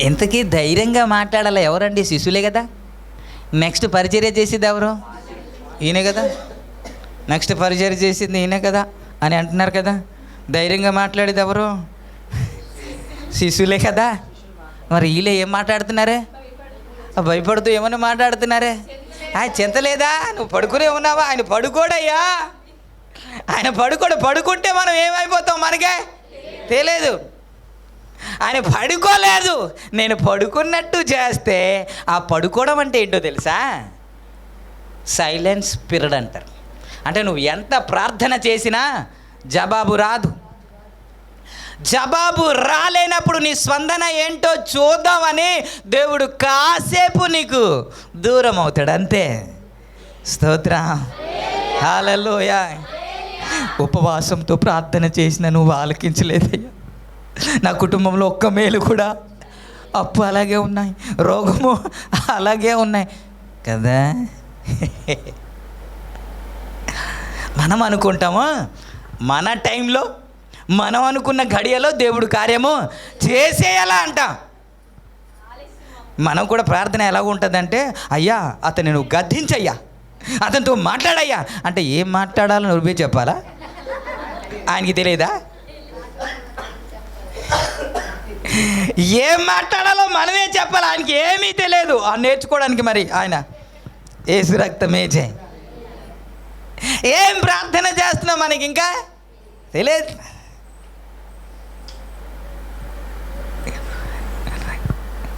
ఇంతకీ ధైర్యంగా మాట్లాడాలి ఎవరండి? శిశులే కదా. నెక్స్ట్ పరిచర్య చేసేది ఎవరు? ఈయనే కదా. నెక్స్ట్ పరిచర్య చేసింది ఈయనే కదా అని అంటున్నారు కదా. ధైర్యంగా మాట్లాడేది ఎవరు? శిశులే కదా. మరి వీళ్ళే ఏం మాట్లాడుతున్నారే? భయపడుతూ ఏమని మాట్లాడుతున్నారే? ఆయన చింతలేదా నువ్వు పడుకునే ఉన్నావా? ఆయన పడుకోడయ్యా. ఆయన పడుకోడు. పడుకుంటే మనం ఏమైపోతాం మనకే? తెలియదు. ఆయన పడుకోలేదు. నేను పడుకున్నట్టు చేస్తే ఆ పడుకోవడం అంటే ఏంటో తెలుసా? సైలెన్స్ పీరియడ్ అంటారు. అంటే నువ్వు ఎంత ప్రార్థన చేసినా జవాబు రాదు. జవాబు రాలేనప్పుడు నీ స్పందన ఏంటో చూద్దామని దేవుడు కాసేపు నీకు దూరం అవుతాడు అంతే. స్తోత్ర. హాలలోయ ఉపవాసంతో ప్రార్థన చేసిన నువ్వు ఆలకించలేదయ్యా. నా కుటుంబంలో ఒక్క మేలు కూడా అప్పు అలాగే ఉన్నాయి రోగము అలాగే ఉన్నాయి కదా? మనం అనుకుంటాము? మన టైంలో మనం అనుకున్న గడియలో దేవుడు కార్యము చేసేయాలా అంట. మనం కూడా ప్రార్థన ఎలా ఉంటుందంటే అయ్యా అతను నువ్వు గద్దించయ్యా అతనితో మాట్లాడయ్యా. అంటే ఏం మాట్లాడాలో నువ్వే చెప్పాలా? ఆయనకి తెలియదా? ఏం మాట్లాడాలో మనమే చెప్పాలి. ఆయనకి ఏమీ తెలియదు. ఆ నేర్చుకోవడానికి మరి ఆయన ఏసు రక్తమే చేయి. ఏం ప్రార్థన చేస్తున్నాం మనకి ఇంకా తెలియదు.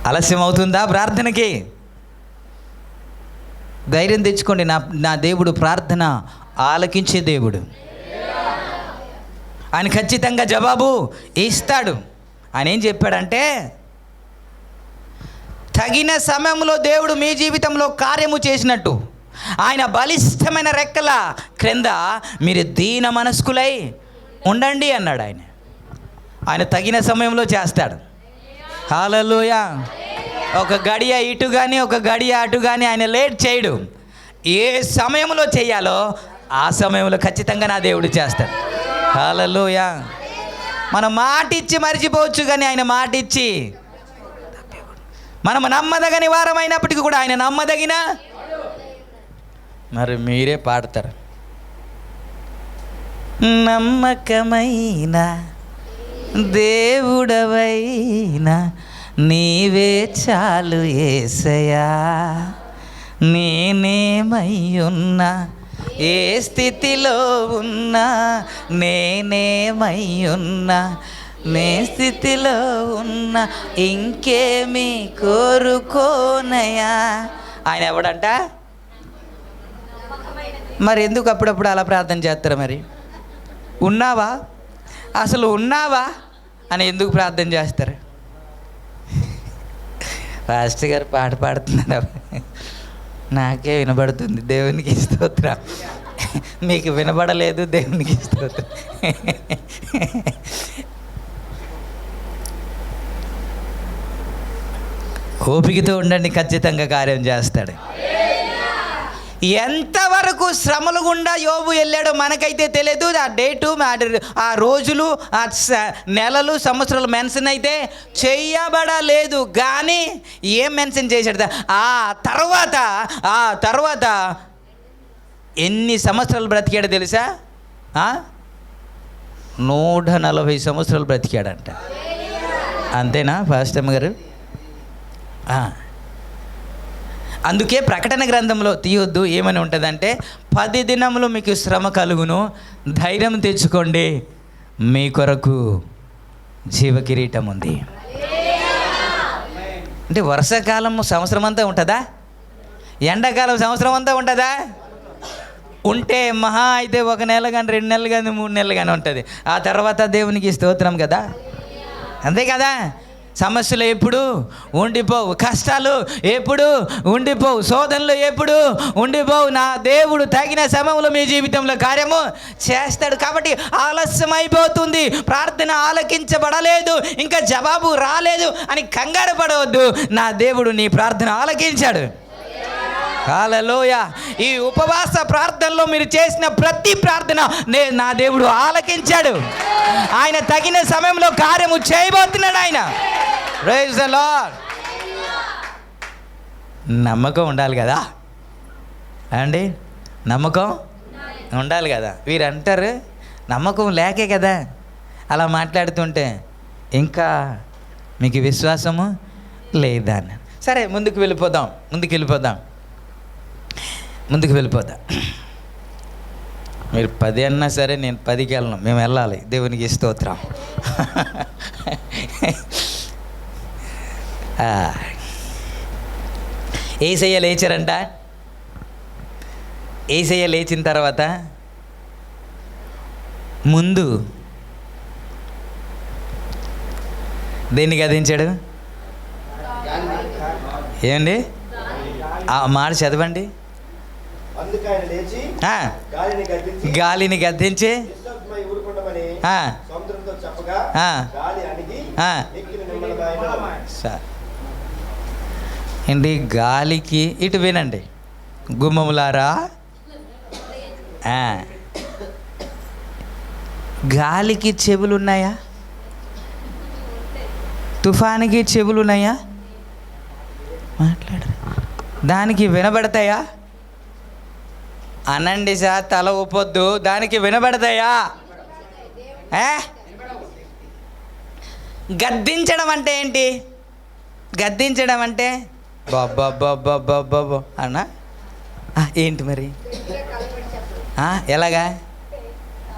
ఆలస్యం అవుతుందా ప్రార్థనకి? ధైర్యం తెచ్చుకోండి. నా నా దేవుడు ప్రార్థన ఆలకించే దేవుడు. ఆయన ఖచ్చితంగా జవాబు ఇస్తాడు. ఆయన ఏం చెప్పాడంటే తగిన సమయంలో దేవుడు మీ జీవితంలో కార్యము చేసినట్టు ఆయన బలిష్టమైన రెక్కల క్రింద మీరు దీన మనస్కులై ఉండండి అన్నాడు ఆయన. ఆయన తగిన సమయంలో చేస్తాడు. హాలలోయ ఒక గడియ ఇటు కానీ ఒక గడియ అటు కానీ ఆయన లేట్ చేయడు. ఏ సమయంలో చేయాలో ఆ సమయంలో ఖచ్చితంగా నా దేవుడు చేస్తాడు. హాలలోయ మనం మాట ఇచ్చి మర్చిపోవచ్చు కానీ ఆయన మాట ఇచ్చి మనం నమ్మదగని వారమైనప్పటికీ కూడా ఆయన నమ్మదగిన మరి మీరే పాడతారు. నమ్మకమైన దేవుడవైనా నీవే చాలు ఏసయా నేనేమయ్యున్నా ఏ స్థితిలో ఉన్నా నేనేమయ్యున్నా నే స్థితిలో ఉన్నా ఇంకేమి కోరుకోనయా ఆయన ఎవడంట? మరి ఎందుకు అప్పుడప్పుడు అలా ప్రార్థన చేస్తారు మరి? ఉన్నావా? అసలు ఉన్నావా? అని ఎందుకు ప్రార్థన చేస్తారు? పాస్టర్ గారు పాట పాడుతున్నారు. నాకే వినబడుతుంది. దేవునికి స్తోత్రం. మీకు వినబడలేదు దేవునికి స్తోత్రం. ఓపికతో ఉండండి ఖచ్చితంగా కార్యం చేస్తాడు. ఎంతవరకు శ్రమలు గుండా యోబు వెళ్ళాడో మనకైతే తెలియదు ఆ డేటు ఆ ఆ రోజులు ఆ స- నెలలు సంవత్సరాలు మెన్షన్ అయితే చేయబడలేదు కానీ ఏం మెన్షన్ చేశాడు? ఆ తర్వాత ఆ తర్వాత ఎన్ని సంవత్సరాలు బ్రతికాడో తెలుసా? నూట నలభై సంవత్సరాలు బ్రతికాడంట. అంతేనా ఫాస్ట్ అమ్మ గారు? ఆ. అందుకే ప్రకటన గ్రంథంలో తీయొద్దు ఏమని ఉంటుందంటే పది దినములు మీకు శ్రమ కలుగును ధైర్యం తెచ్చుకోండి మీ కొరకు జీవ కిరీటం ఉంది అంటే వర్షాకాలం సంవత్సరం అంతా ఉంటుందా? ఎండాకాలం సంవత్సరం అంతా ఉంటుందా? ఉంటే మహా అయితే ఒక నెల కానీ రెండు నెలలు కానీ మూడు నెలలు కానీ ఉంటుంది. ఆ తర్వాత దేవునికి స్తోత్రం కదా? అంతే కదా? సమస్యలు ఎప్పుడు ఉండిపోవు కష్టాలు ఎప్పుడు ఉండిపోవు శోధనలు ఎప్పుడు ఉండిపోవు. నా దేవుడు తగిన సమయంలో మీ జీవితంలో కార్యము చేస్తాడు కాబట్టి ఆలస్యం అయిపోతుంది ప్రార్థన ఆలకించబడలేదు ఇంకా జవాబు రాలేదు అని కంగారు పడవద్దు. నా దేవుడు నీ ప్రార్థన ఆలకించాడు. కాలలోయ ఈ ఉపవాస ప్రార్థనలో మీరు చేసిన ప్రతి ప్రార్థన నే నా దేవుడు ఆలకించాడు. ఆయన తగిన సమయంలో కార్యము చేయబోతున్నాడు ఆయన. ద లార్డ్ నమ్మకం ఉండాలి కదా? అండి నమ్మకం ఉండాలి కదా? వీరు అంటారు నమ్మకం లేకే కదా? అలా మాట్లాడుతుంటే ఇంకా మీకు విశ్వాసము లేదా? సరే ముందుకు వెళ్ళిపోదాం ముందుకు వెళ్ళిపోదాం. ముందుకు వెళ్ళిపోతా. మీరు పది అన్నా సరే నేను పదికి వెళ్ళను. మేము వెళ్ళాలి. దేవునికి స్తోత్రం. ఏసయ్య లేచారంట. ఏసయ్య లేచిన తర్వాత ముందు దేన్ని గదించాడు? ఏమండి? ఆ మాట చదవండి అందుకు ఆయన లేచి ఆ, గాలిని గద్దించి ఏంటి గాలికి ఇటు వినండి. గుమ్మములారా? ఆ. గాలికి చెవులు ఉన్నాయా తుఫానికి చెవులు ఉన్నాయా మాట్లాడరు. దానికి వినబడతాయా? అనండి సార్ తల ఊపొద్దు. దానికి వినబడతాయా? ఏ? గద్దించడం అంటే ఏంటి? గద్దించడం అంటే? బాబ్బా అన్నా? ఏంటి మరి? ఎలాగా?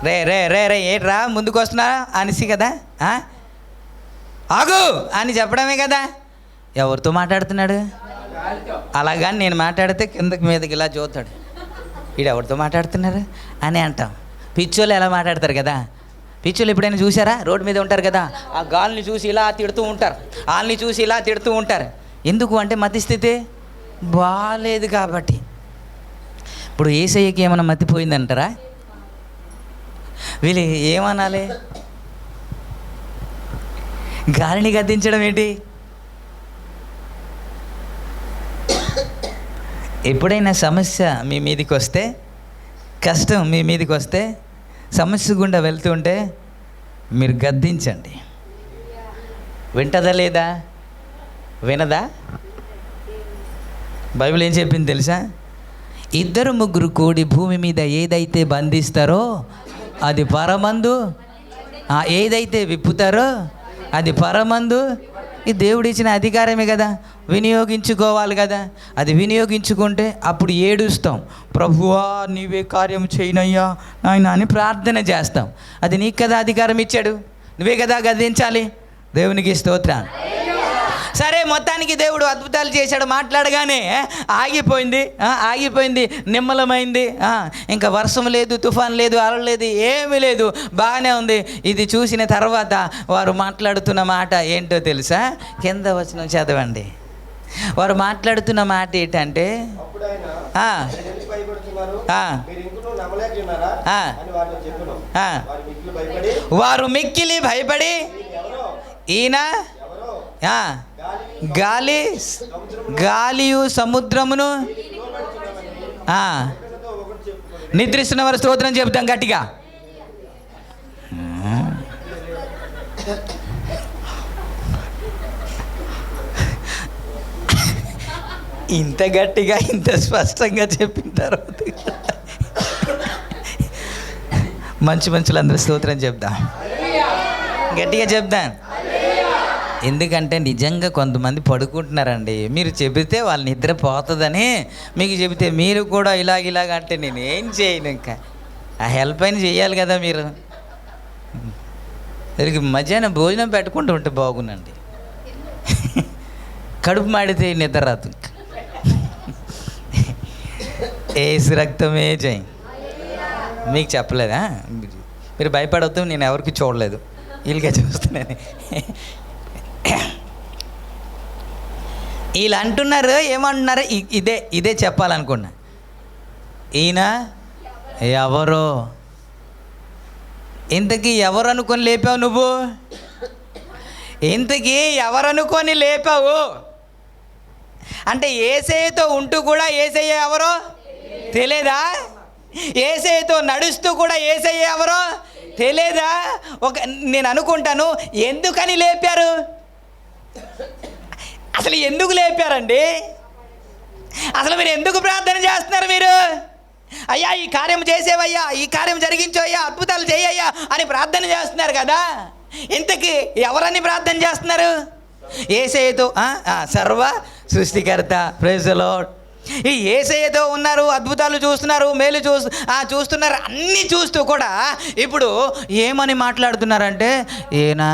రే రే రే రే ఏట్రా? ముందుకు వస్తున్నా అనేసి కదా? ఆగు! అని చెప్పడమే కదా? ఎవరితో మాట్లాడుతున్నాడు? అలాగా నేను మాట్లాడితే కిందకి మీదకి ఇలా చూస్తాడు. ఎవరితో మాట్లాడుతున్నారు? అని అంటాం. పిచ్చోళ్ళు ఎలా మాట్లాడతారు కదా? పిచ్చోళ్ళు ఎప్పుడైనా చూసారా రోడ్డు మీద ఉంటారు కదా? ఆ గాలిని చూసి ఇలా తిడుతూ ఉంటారు. వాళ్ళని చూసి ఇలా తిడుతూ ఉంటారు. ఎందుకు అంటే మతి స్థితి బాగాలేదు కాబట్టి. ఇప్పుడు ఏసయ్యకి ఏమైనా మతిపోయిందంటారా? వీళ్ళు ఏమనాలి? గాలిని గద్దించడం ఏంటి? ఎప్పుడైనా సమస్య మీ మీదకి వస్తే కష్టం మీ మీదకి వస్తే సమస్య గుండా వెళ్తుంటే మీరు గద్దించండి. వింటదా లేదా? వినదా? బైబిల్ ఏం చెప్పింది తెలుసా? ఇద్దరు ముగ్గురు కూడి భూమి మీద ఏదైతే బంధిస్తారో అది పరమందు ఏదైతే విప్పుతారో అది పరమందు ఈ దేవుడు ఇచ్చిన అధికారమే కదా. వినియోగించుకోవాలి కదా. అది వినియోగించుకుంటే అప్పుడు ఏడుస్తాం. ప్రభువా నీవే కార్యం చేయనయ్యా నాయన అని ప్రార్థన చేస్తాం. అది నీకు కదా అధికారం ఇచ్చాడు. నువ్వే కదా గదించాలి దేవునికి స్తోత్రాన్ని సరే మొత్తానికి దేవుడు అద్భుతాలు చేశాడు. మాట్లాడగానే ఆగిపోయింది ఆగిపోయింది నిమ్మలమైంది ఇంకా వర్షం లేదు తుఫాన్ లేదు అలలు లేదు ఏమీ లేదు. బాగానే ఉంది. ఇది చూసిన తర్వాత వారు మాట్లాడుతున్న మాట ఏంటో తెలుసా? కింద వచ్చిన చదవండి. వారు మాట్లాడుతున్న మాట ఏంటంటే వారు మిక్కిలి భయపడి "ఈయన గాలి గాలియు సముద్రమును నిద్రిస్తున్న వారు స్తోత్రం చెబుతాం గట్టిగా. ఇంత గట్టిగా ఇంత స్పష్టంగా చెప్పిన తర్వాత మంచి మంచులందరూ స్తోత్రం చెప్దాం గట్టిగా చెప్దాం ఎందుకంటే నిజంగా కొంతమంది పడుకుంటున్నారండి. మీరు చెబితే వాళ్ళ నిద్ర పోతుందని మీకు చెబితే మీరు కూడా ఇలాగ ఇలాగ అంటే నేను ఏం చేయను ఇంకా. ఆ హెల్ప్ అయిన చేయాలి కదా మీరు. వీరికి మధ్యాహ్నం భోజనం పెట్టుకుంటూ ఉంటే బాగుందండి. కడుపు మాడితే నిద్ర రాదు ఇంకా. ఏసు రక్తమే జై మీకు చెప్పలేదా? మీరు- మీరు భయపడవద్దు నేను ఎవరికి చూడలేదు. వీళ్ళకే చూస్తున్నాను. వీళ్ళు అంటున్నారు ఏమంటున్నారు? ఇ- ఇదే ఇదే చెప్పాలనుకున్నా. ఈయన ఎవరో? ఇంతకీ ఎవరు అనుకొని లేపావు నువ్వు? ఇంతకీ ఎవరనుకొని లేపావు? అంటే ఏసయ్యతో ఉంటూ కూడా ఏసయ్య ఎవరో? తెలియదా ఏసయ్యతో నడుస్తూ కూడా ఏసయ్య ఎవరో? తెలియదా ఒక నేను అనుకుంటాను ఎందుకని లేపారు? అసలు ఎందుకు లేపారండి? అసలు మీరు ఎందుకు ప్రార్థన చేస్తున్నారు మీరు? అయ్యా ఈ కార్యం చేసేవయ్యా ఈ కార్యం జరిగించోయ్యా అద్భుతాలు చేయయ్యా అని ప్రార్థన చేస్తున్నారు కదా? ఇంతకీ ఎవరని ప్రార్థన చేస్తున్నారు? ఏసయ్యతో సర్వ సృష్టికర్త ప్రేజలో ఈ ఏసయ్యతో ఉన్నారు అద్భుతాలు చూస్తున్నారు మేలు చూ చూస్తున్నారు అన్నీ చూస్తూ కూడా ఇప్పుడు ఏమని మాట్లాడుతున్నారంటే ఏనా?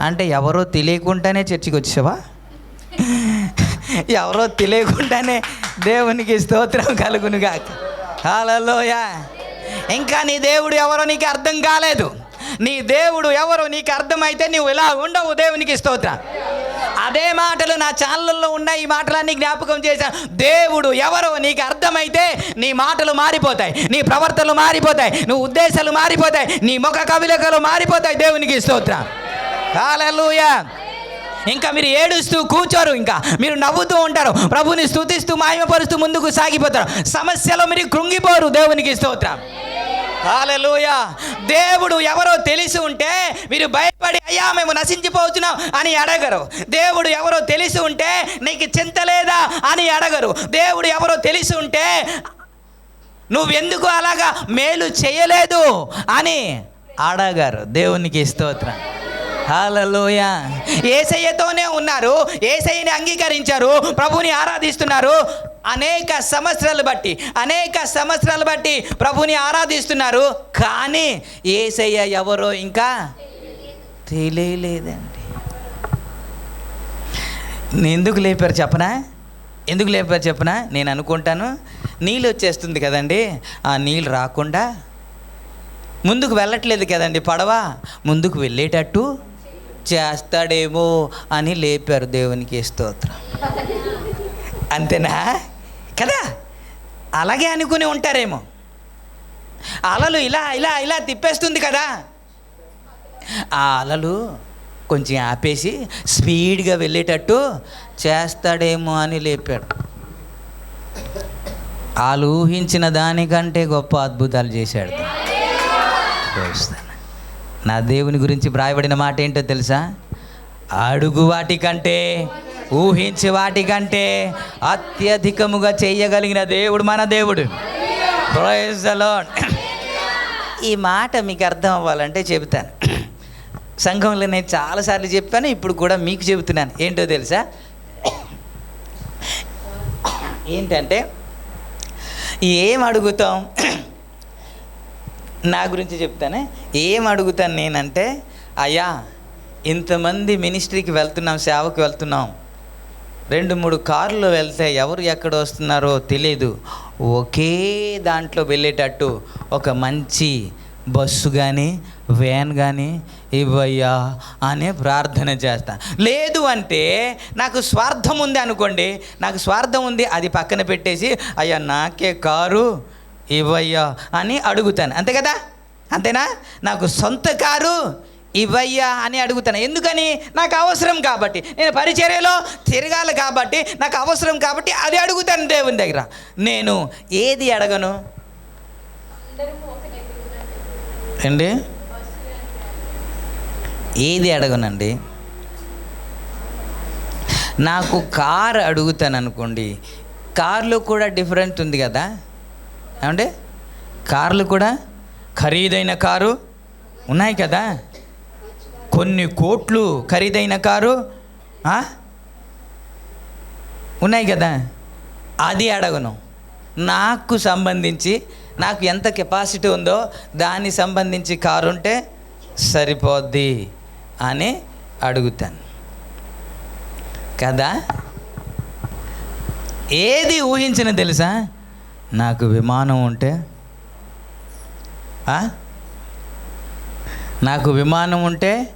అంటే ఎవరో తెలియకుండానే చర్చికి వచ్చేవా ఎవరో తెలియకుండానే దేవునికి స్తోత్రం కలుగునుగా హాలలోయ ఇంకా నీ దేవుడు ఎవరో నీకు అర్థం కాలేదు. నీ దేవుడు ఎవరో నీకు అర్థమైతే నువ్వు ఇలా ఉండవు దేవునికి స్తోత్రం. అదే మాటలు నా ఛానల్లో ఉన్న ఈ మాటలన్నీ జ్ఞాపకం చేశాను. దేవుడు ఎవరో నీకు అర్థమైతే నీ మాటలు మారిపోతాయి నీ ప్రవర్తనలు మారిపోతాయి నువ్వు ఉద్దేశాలు మారిపోతాయి నీ ముఖ కవిలకలు మారిపోతాయి దేవునికి స్తోత్రం. హాలూయా ఇంకా మీరు ఏడుస్తూ కూర్చోరు ఇంకా. మీరు నవ్వుతూ ఉంటారు. ప్రభుని స్తుతిస్తూ మాయమపరుస్తూ ముందుకు సాగిపోతారు. సమస్యలో మీరు కృంగిపోరు దేవునికి స్తోత్రం. హాలెలూయ దేవుడు ఎవరో తెలిసి ఉంటే మీరు భయపడి అయ్యా మేము నశించిపోతున్నాం అని అడగరు. దేవుడు ఎవరో తెలిసి ఉంటే నీకు చింత లేదా అని అడగరు. దేవుడు ఎవరో తెలిసి ఉంటే నువ్వెందుకు అలాగా మేలు చేయలేదు అని అడగరు. దేవునికి స్తోత్రం. హాలలోయ ఏసయ్యతోనే ఉన్నారు ఏసయ్యని అంగీకరించారు ప్రభుని ఆరాధిస్తున్నారు. అనేక సంవత్సరాలు బట్టి అనేక సంవత్సరాలు బట్టి ప్రభుని ఆరాధిస్తున్నారు. కానీ ఏసయ్య ఎవరో ఇంకా తెలియలేదండి. ఎందుకు లేపారు చెప్పనా? ఎందుకు లేపారు చెప్పనా? నేను అనుకుంటాను. నీళ్ళు వచ్చేస్తుంది కదండి. ఆ నీళ్ళు రాకుండా ముందుకు వెళ్ళట్లేదు కదండి పడవ. ముందుకు వెళ్ళేటట్టు చేస్తాడేమో అని లేపారు దేవునికి స్తోత్రం. అంతేనా? కదా? అలాగే అనుకుని ఉంటారేమో. అలలు ఇలా ఇలా ఇలా తిప్పేస్తుంది కదా. ఆ అలలు కొంచెం ఆపేసి స్పీడ్గా వెళ్ళేటట్టు చేస్తాడేమో అని లేపాడు. వాళ్ళు ఊహించిన దానికంటే గొప్ప అద్భుతాలు చేశాడు. నా దేవుని గురించి వ్రాయబడిన మాట ఏంటో తెలుసా? అడుగు వాటికంటే ఊహించే వాటికంటే అత్యధికముగా చేయగలిగిన దేవుడు మన దేవుడు. ఈ మాట మీకు అర్థం అవ్వాలంటే చెబుతాను. సంఘంలో నేను చాలాసార్లు చెప్పాను ఇప్పుడు కూడా మీకు చెబుతున్నాను. ఏంటో తెలుసా? ఏంటంటే ఏం అడుగుతాం? నా గురించి చెప్తానే? ఏం అడుగుతాను నేనంటే అయ్యా ఇంతమంది మినిస్ట్రీకి వెళ్తున్నాం సేవకు వెళ్తున్నాం. రెండు మూడు కార్లు వెళ్తే ఎవరు ఎక్కడ వస్తున్నారో తెలియదు ఒకే దాంట్లో వెళ్ళేటట్టు ఒక మంచి బస్సు కానీ వ్యాన్ కానీ ఇవ్వయ్యా అనే ప్రార్థన చేస్తా. లేదు అంటే నాకు స్వార్థం ఉంది అనుకోండి నాకు స్వార్థం ఉంది అది పక్కన పెట్టేసి అయ్యా నాకే కారు ఇవ్వయ్యా అని అడుగుతాను. అంతే కదా? అంతేనా? నాకు సొంత కారు ఇవ్వయ్యా అని అడుగుతాను. ఎందుకని? నాకు అవసరం కాబట్టి. నేను పరిచర్యలో తిరగాలి కాబట్టి నాకు అవసరం కాబట్టి అది అడుగుతాను దేవుని దగ్గర. నేను ఏది అడగను? అండి ఏది అడగనండి? నాకు కార్ అడుగుతాను అనుకోండి కార్లో కూడా డిఫరెంట్ ఉంది కదా? ఏమంటే కార్లు కూడా ఖరీదైన కారు ఉన్నాయి కదా? కొన్ని కోట్లు ఖరీదైన కారు ఉన్నాయి కదా? అది అడగను. నాకు సంబంధించి నాకు ఎంత కెపాసిటీ ఉందో దానికి సంబంధించి కారు ఉంటే సరిపోద్ది అని అడుగుతాను. కదా? ఏది ఊహించిన తెలుసా? నాకు విమానం ఉంటే నాకు విమానం ఉంటే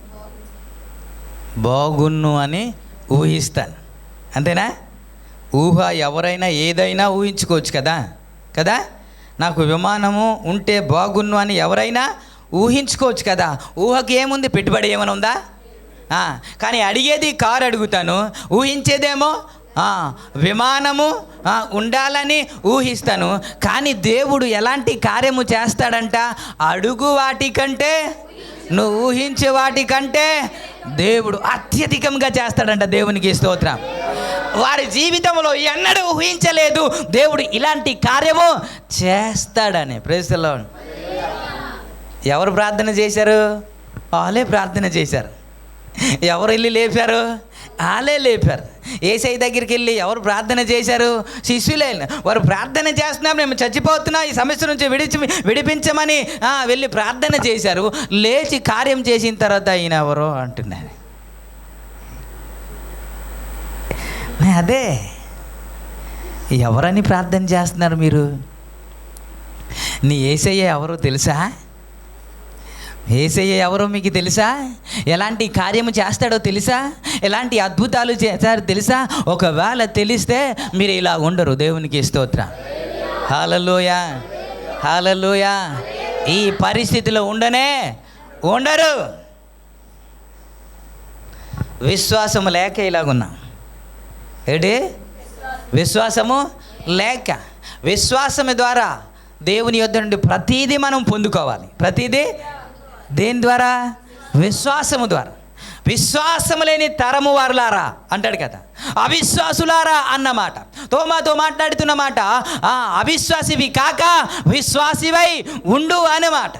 బాగున్ను అని ఊహిస్తాను. అంతేనా? ఊహ ఎవరైనా ఏదైనా ఊహించుకోవచ్చు కదా? కదా? నాకు విమానము ఉంటే బాగున్ను అని ఎవరైనా ఊహించుకోవచ్చు కదా? ఊహకి ఏముంది? పెట్టుబడి ఏమైనా ఉందా? కానీ అడిగేది కారు అడుగుతాను. ఊహించేదేమో విమానము ఉండాలని ఊహిస్తాను. కానీ దేవుడు ఎలాంటి కార్యము చేస్తాడంట? అడుగు వాటికంటే నువ్వు ఊహించే వాటికంటే దేవుడు అత్యధికంగా చేస్తాడంట దేవునికి స్తోత్రం. వారి జీవితంలో ఎన్నడూ ఊహించలేదు దేవుడు ఇలాంటి కార్యము చేస్తాడని. ప్రేసలో ఎవరు ప్రార్థన చేశారు? వాళ్ళే ప్రార్థన చేశారు. ఎవరు వెళ్ళి లేపారు? వాళ్ళే లేపారు. ఏసై దగ్గరికి వెళ్ళి ఎవరు ప్రార్థన చేశారు? శిష్యులే వారు ప్రార్థన చేస్తున్నాం మేము చచ్చిపోతున్నా. ఈ సమస్య నుంచి విడిచి విడిపించమని వెళ్ళి ప్రార్థన చేశారు. లేచి కార్యం చేసిన తర్వాత ఈయన ఎవరో అంటున్నారు. అదే. ఎవరని ప్రార్థన చేస్తున్నారు మీరు? నీ ఏసయ్య ఎవరో తెలుసా? ఏసయ్య ఎవరో మీకు తెలుసా? ఎలాంటి కార్యము చేస్తాడో తెలుసా? ఎలాంటి అద్భుతాలు చేస్తారో తెలుసా? ఒకవేళ తెలిస్తే మీరు ఇలా ఉండరు. దేవునికి స్తోత్ర. హాలలోయ హాలలోయ ఈ పరిస్థితిలో ఉండనే ఉండరు. విశ్వాసం లేక ఇలాగున్నాం. ఏంటి? విశ్వాసము లేక. విశ్వాసము ద్వారా దేవుని యొద్ద నుండి ప్రతీదీ మనం పొందుకోవాలి. ప్రతీదీ దేని ద్వారా? విశ్వాసము ద్వారా. విశ్వాసము లేని తరము వారులారా అంటాడు కదా. అవిశ్వాసులారా అన్నమాట తోమాతో మాట్లాడుతున్న మాట ఆ, అవిశ్వాసివి కాక విశ్వాసివై ఉండు అన్నమాట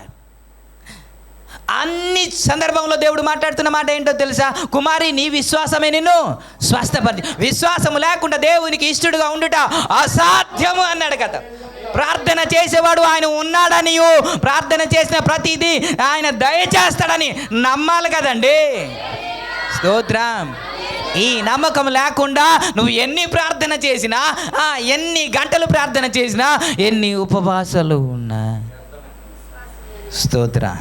అన్ని సందర్భంలో దేవుడు మాట్లాడుతున్న మాట ఏంటో తెలుసా? కుమారి నీ విశ్వాసమే నిన్ను స్వస్థపరిచి విశ్వాసము లేకుండా దేవునికి ఇష్టడుగా ఉండుట అసాధ్యము అన్నాడు కదా. ప్రార్థన చేసేవాడు ఆయన ఉన్నాడని ప్రార్థన చేసిన ప్రతిదీ ఆయన దయచేస్తాడని నమ్మాలి కదండి. స్తోత్రం. ఈ నమ్మకం లేకుండా నువ్వు ఎన్ని ప్రార్థన చేసినా ఎన్ని గంటలు ప్రార్థన చేసినా ఎన్ని ఉపవాసాలు ఉన్నా. స్తోత్ర.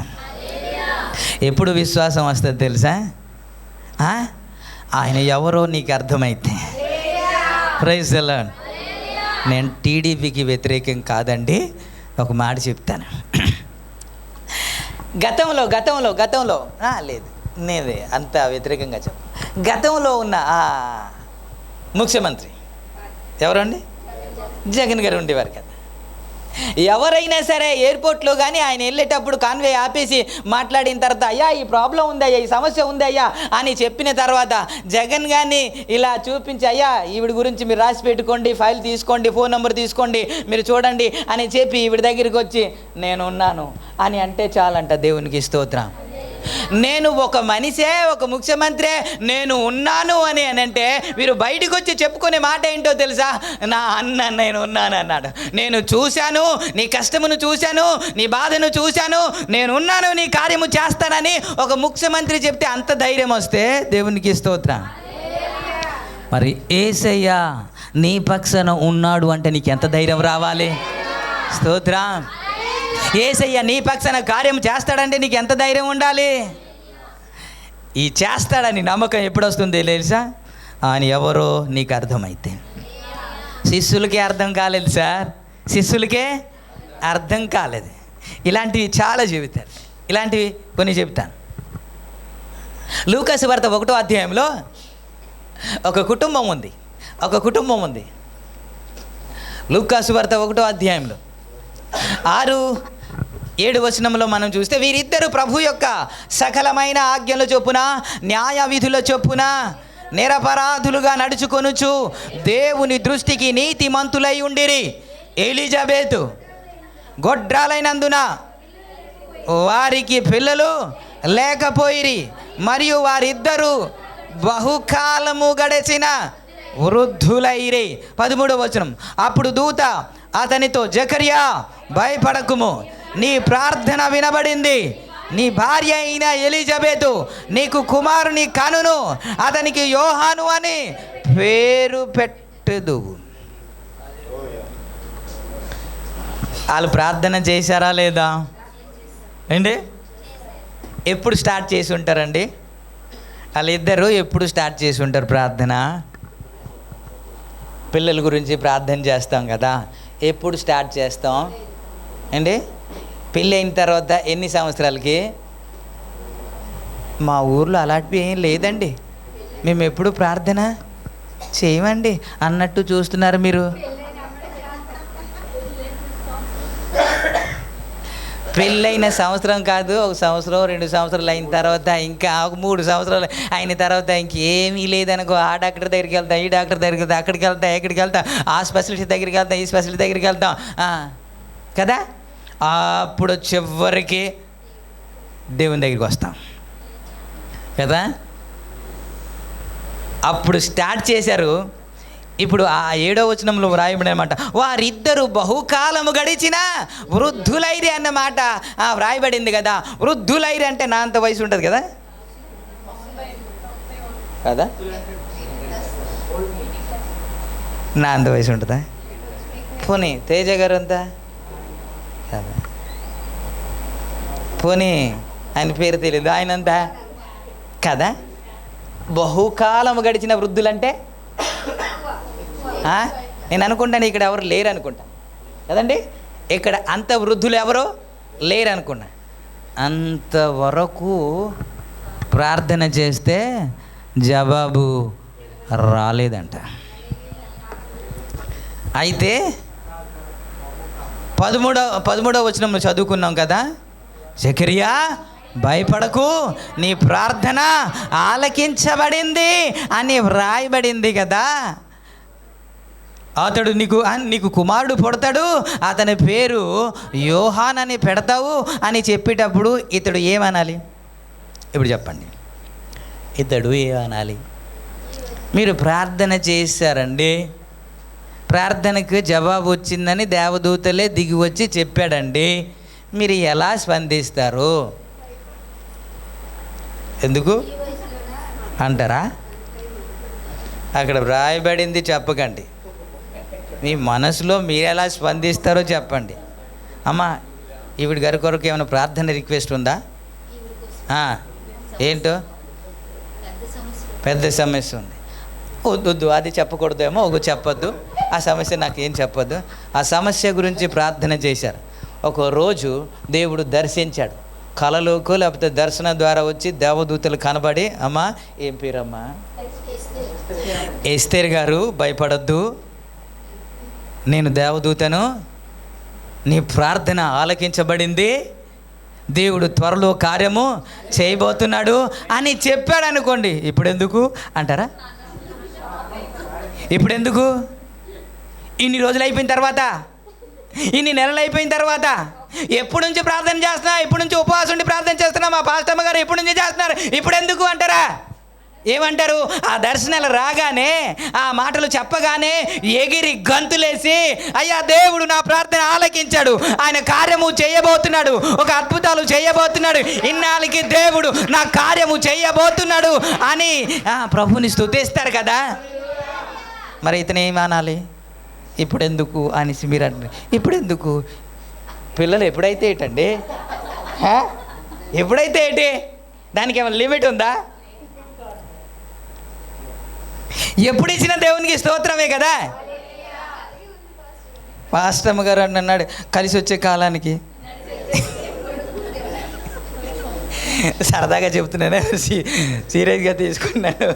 ఎప్పుడు విశ్వాసం వస్తుంది తెలుసా? ఆయన ఎవరో నీకు అర్థమైతే. ప్రైజ్ ఎలా నేను టీడీపీకి వ్యతిరేకం కాదండి ఒక మాట చెప్తాను. గతంలో గతంలో గతంలో లేదు నేనే అంత వ్యతిరేకంగా చెప్ప గతంలో ఉన్న ముఖ్యమంత్రి ఎవరండి? జగన్ గారు ఉండేవారు కదా. ఎవరైనా సరే ఎయిర్పోర్ట్లో కానీ ఆయన వెళ్ళేటప్పుడు కాన్వే ఆపేసి మాట్లాడిన తర్వాత అయ్యా ఈ ప్రాబ్లం ఉందయ్యా ఈ సమస్య ఉందయ్యా అని చెప్పిన తర్వాత జగన్ గారిని ఇలా చూపించి అయ్యా ఈవిడ గురించి మీరు రాసి పెట్టుకోండి ఫైల్ తీసుకోండి ఫోన్ నెంబర్ తీసుకోండి మీరు చూడండి అని చెప్పి ఈవిడ దగ్గరికి వచ్చి నేను ఉన్నాను అని అంటే చాలంట దేవునికి స్తోత్రం. నేను ఒక మనిషే ఒక ముఖ్యమంత్రి నేను ఉన్నాను అని అంటే వీరు బయటకు వచ్చి చెప్పుకునే మాట ఏంటో తెలుసా? నా అన్న నేను ఉన్నాను అన్నాడు. నేను చూశాను నీ కష్టమును చూశాను నీ బాధను చూశాను నేను ఉన్నాను నీ కార్యము చేస్తానని ఒక ముఖ్యమంత్రి చెప్తే అంత ధైర్యం వస్తే దేవునికి స్తోత్ర. మరి ఏసయ్య నీ పక్షాన ఉన్నాడు అంటే నీకు ఎంత ధైర్యం రావాలి? స్తోత్రం. ఏసయ్య నీ పక్షాన కార్యం చేస్తాడంటే నీకు ఎంత ధైర్యం ఉండాలి? ఈ చేస్తాడని నమ్మకం ఎప్పుడు వస్తుంది తెలుసా? ఆయన ఎవరో నీకు అర్థమైతే. శిష్యులకే అర్థం కాలేదు సార్. శిష్యులకే అర్థం కాలేదు. ఇలాంటివి చాలా చెబుతారు. ఇలాంటివి కొన్ని చెబుతాను. లూకాసు వార్త ఒకటో అధ్యాయంలో ఒక కుటుంబం ఉంది. ఒక కుటుంబం ఉంది. లూకాసు వార్త ఒకటో అధ్యాయంలో. ఆరు ఏడు వచనంలో మనం చూస్తే వీరిద్దరు ప్రభు యొక్క సకలమైన ఆజ్ఞల చొప్పున న్యాయ విధుల చొప్పున నిరపరాధులుగా నడుచుకొనుచు దేవుని దృష్టికి నీతిమంతులై ఉండిరి. ఎలిజబేత్ గొడ్రాలైనందున వారికి పిల్లలు లేకపోయిరి మరియు వారిద్దరూ బహుకాలము గడిచిన వృద్ధులైరి. పదమూడవ వచనం అప్పుడు దూత అతనితో జకర్యా భయపడకుము నీ ప్రార్థన వినబడింది. నీ భార్య అయిన ఎలిజబెతు నీకు కుమారుని కనును అతనికి యోహాను అని పేరు పెట్టదు. వాళ్ళు ప్రార్థన చేశారా లేదా? ఏంటి? ఎప్పుడు స్టార్ట్ చేసి ఉంటారండి? వాళ్ళిద్దరూ ఎప్పుడు స్టార్ట్ చేసి ఉంటారు ప్రార్థన? పిల్లల గురించి ప్రార్థన చేస్తాం కదా. ఎప్పుడు స్టార్ట్ చేస్తాం? ఏంటి? పెళ్ళి అయిన తర్వాత ఎన్ని సంవత్సరాలకి? మా ఊర్లో అలాంటివి ఏం లేదండి. మేము ఎప్పుడు ప్రార్థన చేయమండి. అన్నట్టు చూస్తున్నారు మీరు. పెళ్ళైన సంవత్సరం కాదు ఒక సంవత్సరం రెండు సంవత్సరాలు అయిన తర్వాత ఇంకా ఒక మూడు సంవత్సరాలు అయిన తర్వాత ఇంకేమీ లేదనుకో ఆ డాక్టర్ దగ్గరికి వెళ్తాం ఈ డాక్టర్ దగ్గరికి వెళ్తాం అక్కడికి వెళ్తాం ఎక్కడికి వెళ్తాం ఆ స్పెషలిస్ట్ దగ్గరికి వెళ్తాం ఈ స్పెషలిస్ట్ దగ్గరికి వెళ్తాం. కదా? అప్పుడు చివరికి దేవుని దగ్గరికి వస్తాం. కదా? అప్పుడు స్టార్ట్ చేశారు. ఇప్పుడు ఆ ఏడో వచనంలో వ్రాయబడి అనమాట వారిద్దరు బహుకాలము గడిచిన వృద్ధులైరి అన్నమాట ఆ, వ్రాయబడింది కదా. వృద్ధులైరి అంటే నా అంత వయసు ఉంటుంది కదా? కదా? నా అంత వయసు ఉంటుందా? పోనీ తేజ గారు అంతా కదా పోనీ ఆయన పేరు తెలియదు ఆయన అంతా కదా? బహుకాలం గడిచిన వృద్ధులంటే? నేను అనుకుంటాను ఇక్కడ ఎవరు లేరు అనుకుంటా కదండి? ఇక్కడ అంత వృద్ధులు ఎవరు? లేరు అనుకున్నా అంతవరకు ప్రార్థన చేస్తే జవాబు రాలేదంట. అయితే పదమూడో పదమూడవ వచనంలో చదువుకున్నాం కదా? జకరియా భయపడకు నీ ప్రార్థన ఆలకించబడింది అని వ్రాయబడింది కదా. అతడు నీకు నీకు కుమారుడు పుడతాడు అతని పేరు యోహాన్ అని పెడతావు అని చెప్పేటప్పుడు ఇతడు ఏమనాలి? ఇప్పుడు చెప్పండి. ఇతడు ఏమనాలి? మీరు ప్రార్థన చేశారండి. ప్రార్థనకు జవాబు వచ్చిందని దేవదూతలే దిగి వచ్చి చెప్పాడండి. మీరు ఎలా స్పందిస్తారు? ఎందుకు? అంటారా? అక్కడ వ్రాయబడింది చెప్పకండి. మీ మనసులో మీరు ఎలా స్పందిస్తారో చెప్పండి. అమ్మా ఈవిడ గారి కొరకు ఏమైనా ప్రార్థన రిక్వెస్ట్ ఉందా? ఏంటో? పెద్ద సమస్య ఉంది. వద్దు అది చెప్పకూడదేమో ఒక చెప్పొద్దు. ఆ సమస్య నాకు ఏం చెప్పొద్దు. ఆ సమస్య గురించి ప్రార్థన చేశారు. ఒక రోజు దేవుడు దర్శించాడు. కలలోకు లేకపోతే దర్శనం ద్వారా వచ్చి దేవదూతలు కనబడి అమ్మా ఏం పేరమ్మా? ఎస్తేర్ గారు భయపడొద్దు. నేను దేవదూతను నీ ప్రార్థన ఆలకించబడింది. దేవుడు త్వరలో కార్యము చేయబోతున్నాడు అని చెప్పాడు అనుకోండి ఇప్పుడు ఎందుకు అంటారా? ఇప్పుడు ఎందుకు ఇన్ని రోజులు అయిపోయిన తర్వాత ఇన్ని నెలలు అయిపోయిన తర్వాత ఎప్పటి నుంచి ప్రార్థన చేస్తున్నా ఇప్పుడు నుంచి ఉపవాసం ఉండి ప్రార్థన చేస్తున్నా మా పాస్టమ్మ గారు ఎప్పటి నుంచి చేస్తున్నారు? ఇప్పుడు ఎందుకు అంటారా? ఏమంటారు? ఆ దర్శనాలు రాగానే ఆ మాటలు చెప్పగానే ఎగిరి గంతులేసి అయ్యా దేవుడు నా ప్రార్థన ఆలకించాడు. ఆయన కార్యము చేయబోతున్నాడు. ఒక అద్భుతాలు చేయబోతున్నాడు. ఇన్నాళ్ళకి దేవుడు నా కార్యము చేయబోతున్నాడు అని ప్రభుని స్థుతిస్తారు కదా. మరి ఇతను ఏమనాలి ఇప్పుడు ఎందుకు అనేసి మీరు అంటారు. ఇప్పుడు ఎందుకు పిల్లలు ఎప్పుడైతే ఏంటండి? ఎప్పుడైతే ఏంటి? దానికి ఏమైనా లిమిట్ ఉందా? ఎప్పుడు ఇచ్చిన దేవునికి స్తోత్రమే కదా? పాస్టమ్మ గారు అని అన్నాడు కలిసి వచ్చే కాలానికి. సరదాగా చెప్తున్నాను సీరియస్గా తీసుకున్నాను.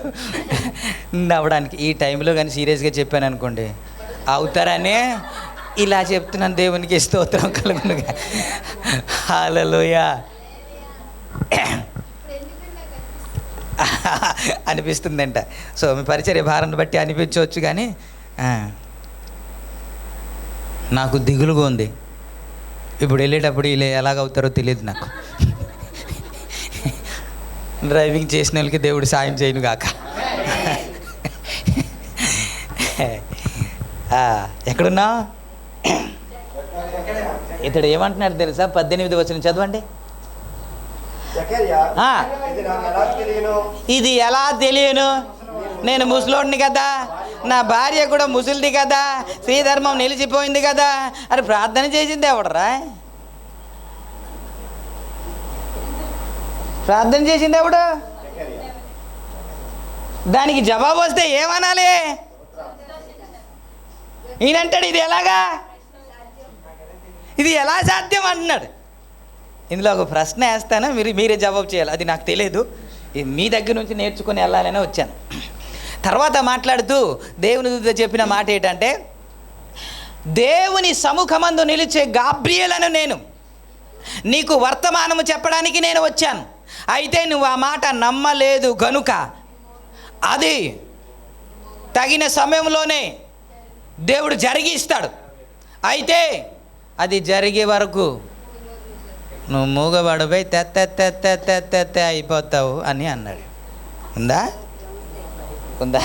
నవ్వడానికి ఈ టైంలో కానీ సీరియస్గా చెప్పాను అనుకోండి. అవుతారనే ఇలా చెప్తున్నాను దేవునికి స్తోత్రం కలుగునుగా హాలలోయ అనిపిస్తుందంట. సో మీ పరిచర్య భారాన్ని బట్టి అనిపించవచ్చు కానీ నాకు దిగులుగా ఉంది. ఇప్పుడు వెళ్ళేటప్పుడు ఇలా ఎలాగవుతారో తెలియదు నాకు. డ్రైవింగ్ చేసిన వాళ్ళకి దేవుడు సాయం చేయను గాక ఆ, ఎక్కడున్నా ఇతడు ఏమంటున్నాడు తెలుసా? పద్దెనిమిది వచ్చిన చదవండి. ఇది ఎలా తెలియను? నేను ముసలోడిని కదా. నా భార్య కూడా ముసలిది కదా. శ్రీధర్మం నిలిచిపోయింది కదా. అని ప్రార్థన చేసింది ఎవడరా? ప్రార్థన చేసింది ఎవడు? దానికి జవాబు వస్తే ఏమనాలి? ఈయనంటాడు ఇది ఎలాగా? ఇది ఎలా సాధ్యం? అంటున్నాడు. ఇందులో ఒక ప్రశ్న వేస్తాను మీరు మీరే జవాబు చేయాలి. అది నాకు తెలియదు మీ దగ్గర నుంచి నేర్చుకుని వెళ్ళాలని వచ్చాను. తర్వాత మాట్లాడుతూ దేవుని దూత చెప్పిన మాట ఏంటంటే దేవుని సముఖమందు నిలిచే గాబ్రియలను నేను నీకు వర్తమానము చెప్పడానికి నేను వచ్చాను. అయితే నువ్వు ఆ మాట నమ్మలేదు గనుక అది తగిన సమయంలోనే దేవుడు జరిగిస్తాడు అయితే అది జరిగే వరకు నువ్వు మూగబడిపోయి తెత్త తెత్త తెత్త అయిపోతావు అని అన్నాడు. ఉందా? ఉందా?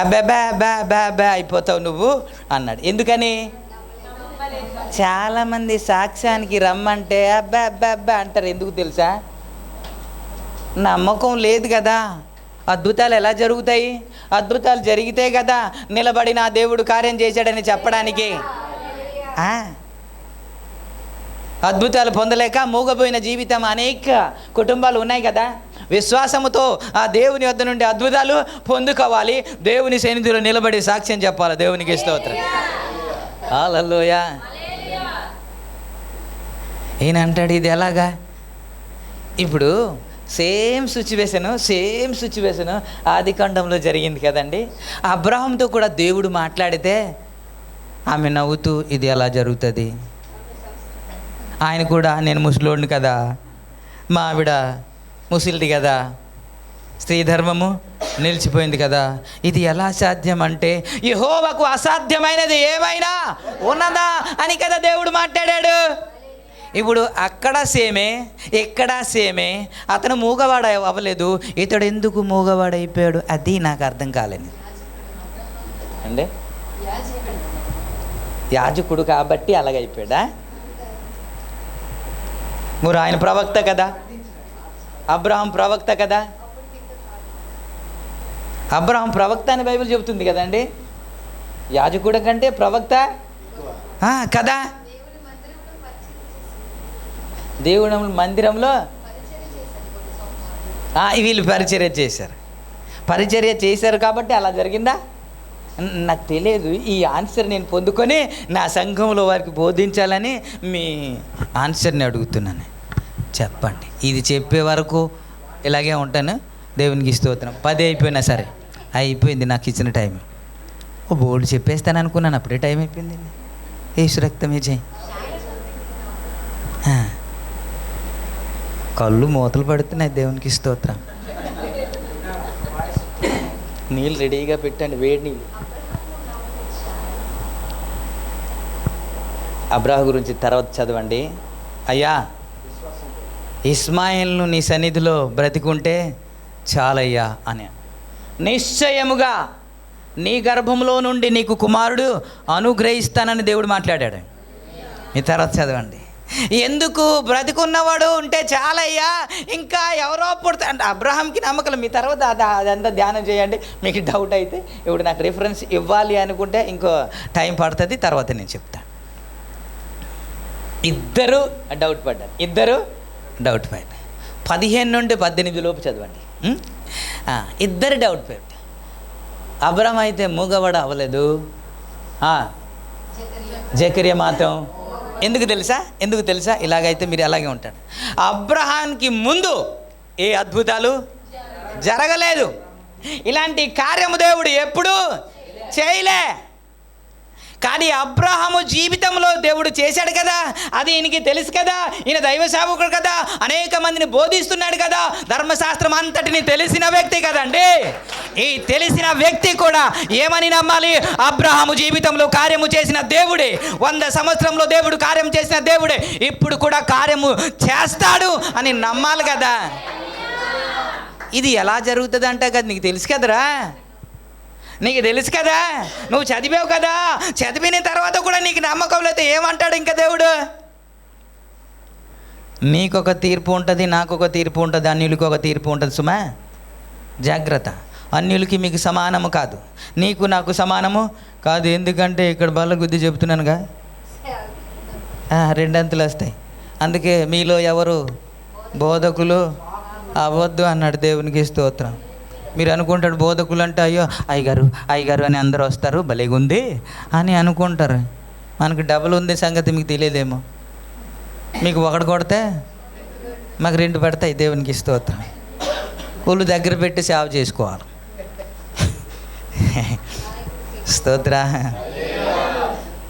అబ్బా బా బా బా బా అయిపోతావు నువ్వు అన్నాడు. ఎందుకని? చాలామంది సాక్ష్యానికి రమ్మంటే అబ్బా అబ్బా అబ్బా అంటారు. ఎందుకు తెలుసా? నమ్మకం లేదు కదా. అద్భుతాలు ఎలా జరుగుతాయి? అద్భుతాలు జరిగితే కదా నిలబడి నా దేవుడు కార్యం చేశాడని చెప్పడానికి. అద్భుతాలు పొందలేక మూగపోయిన జీవితం అనేక కుటుంబాలు ఉన్నాయి కదా. విశ్వాసముతో ఆ దేవుని వద్ద నుండి అద్భుతాలు పొందుకోవాలి. దేవుని సన్నిధిలో నిలబడి సాక్ష్యం చెప్పాలి. దేవునికి స్తోత్రం. హల్లెలూయ. ఈయన అంటాడు ఇది ఎలాగా? ఇప్పుడు సేమ్ సిచ్యువేషన్ సేమ్ సిచ్యువేషన్ ఆదికాండంలో జరిగింది కదండి. అబ్రహంతో కూడా దేవుడు మాట్లాడితే ఆమె నవ్వుతూ ఇది ఎలా జరుగుతుంది? ఆయన కూడా నేను ముసలోడిని కదా మా ఆవిడ ముసిలిది కదా స్త్రీ ధర్మము నిలిచిపోయింది కదా ఇది ఎలా సాధ్యం అంటే యహోవకు అసాధ్యమైనది ఏమైనా ఉన్నదా అని కదా దేవుడు మాట్లాడాడు. ఇప్పుడు అక్కడ సేమే ఇక్కడ సేమే అతను మూగవాడ అవ్వలేదు. ఇతడు ఎందుకు మూగవాడైపోయాడు? అది నాకు అర్థం కాలేదు అండి యాజకుడు కాబట్టి అలాగైపోయాడా? మీరు ఆయన ప్రవక్త కదా? అబ్రహం ప్రవక్త కదా? అబ్రహం ప్రవక్త అని బైబిల్ చెబుతుంది కదండి? యాజకుడు కంటే ప్రవక్త? కదా? దేవుడు మందిరంలో వీళ్ళు పరిచర్య చేశారు. పరిచర్య చేశారు కాబట్టి అలా జరిగిందా? నాకు తెలియదు. ఈ ఆన్సర్ నేను పొందుకొని నా సంఘంలో వారికి బోధించాలని మీ ఆన్సర్ని అడుగుతున్నాను. చెప్పండి. ఇది చెప్పే వరకు ఇలాగే ఉంటాను. దేవునికి స్తోత్రం. పది అయిపోయినా సరే. అయిపోయింది నాకు ఇచ్చిన టైం. ఓ బోర్డు చెప్పేస్తాను అనుకున్నాను. అప్పుడే టైం అయిపోయింది. ఏసు రక్తమే చేయి కళ్ళు మూతలు పడుతున్నాయి దేవునికి స్తోత్రం. నీళ్ళు రెడీగా పెట్టండి వేడి నీళ్ళు. అబ్రాహ గురించి తర్వాత చదవండి. అయ్యా ఇస్మాయిల్ను నీ సన్నిధిలో బ్రతికుంటే చాలయ్యా అని. నిశ్చయముగా నీ గర్భంలో నుండి నీకు కుమారుడు అనుగ్రహిస్తానని దేవుడు మాట్లాడాడు. మీ తర్వాత చదవండి. ఎందుకు బ్రతికున్నవాడు ఉంటే చాలయ్యా? ఇంకా ఎవరో పుడతా అంటే అబ్రహాంకి నమ్మకం మీ తర్వాత అదంతా ధ్యానం చేయండి. మీకు డౌట్ అయితే ఇప్పుడు నాకు రిఫరెన్స్ ఇవ్వాలి అనుకుంటే ఇంకో టైం పడుతుంది. తర్వాత నేను చెప్తాను ఇద్దరు డౌట్ పడ్డారు. ఇద్దరు డౌట్ పడ్డారు. పదిహేను నుండి పద్దెనిమిది లోపు చదవండి. ఇద్దరు డౌట్ పడ్డారు. అబ్రహం అయితే మూగవాడ అవ్వలేదు. ఆ, జకర్య మాత్రం ఎందుకు తెలుసా? ఎందుకు తెలుసా? ఇలాగైతే మీరు అలాగే ఉంటారు. అబ్రహాంకి ముందు ఏ అద్భుతాలు? జరగలేదు. ఇలాంటి కార్యము దేవుడు ఎప్పుడు చేయలే. కానీ అబ్రహాము జీవితంలో దేవుడు చేశాడు కదా. అది ఈయనకి తెలుసు కదా. ఈయన దైవ సేవకుడు కదా. అనేక మందిని బోధిస్తున్నాడు కదా. ధర్మశాస్త్రం అంతటిని తెలిసిన వ్యక్తి కదండి. ఈ తెలిసిన వ్యక్తి కూడా ఏమని నమ్మాలి? అబ్రహాము జీవితంలో కార్యము చేసిన దేవుడే. వంద సంవత్సరంలో దేవుడు కార్యం చేసిన దేవుడే. ఇప్పుడు కూడా కార్యము చేస్తాడు అని నమ్మాలి కదా. ఇది ఎలా జరుగుతుంది అంటే కదా నీకు తెలుసు కదరా. నీకు తెలుసు కదా? నువ్వు చదివావు కదా? చదివిన తర్వాత కూడా నీకు నమ్మకం లేకపోతే ఏమంటాడు ఇంకా దేవుడు? నీకొక తీర్పు ఉంటుంది నాకు ఒక తీర్పు ఉంటుంది అన్యులకి ఒక తీర్పు ఉంటుంది సుమా? జాగ్రత్త. అన్యులకి మీకు సమానము కాదు. నీకు నాకు సమానము కాదు. ఎందుకంటే ఇక్కడ బల్ల గుద్ది చెప్తున్నానుగా రెండంతులు వస్తాయి. అందుకే మీలో ఎవరు? బోధకులు? అవ్వద్దు అన్నాడు దేవునికి స్తోత్రం. మీరు అనుకుంటాడు బోధకులు అంటే అయ్యో అయ్యగారు అయ్యగారు అని అందరూ వస్తారు. భలేగుంది అని అనుకుంటారు. మనకు డబుల్ ఉంది సంగతి మీకు తెలియదేమో. మీకు ఒకటి కొడితే మాకు రెండు పడతాయి దేవునికి స్తోత్రం. కూలు దగ్గర పెట్టి సేవ చేసుకోవాలి. స్తోత్ర.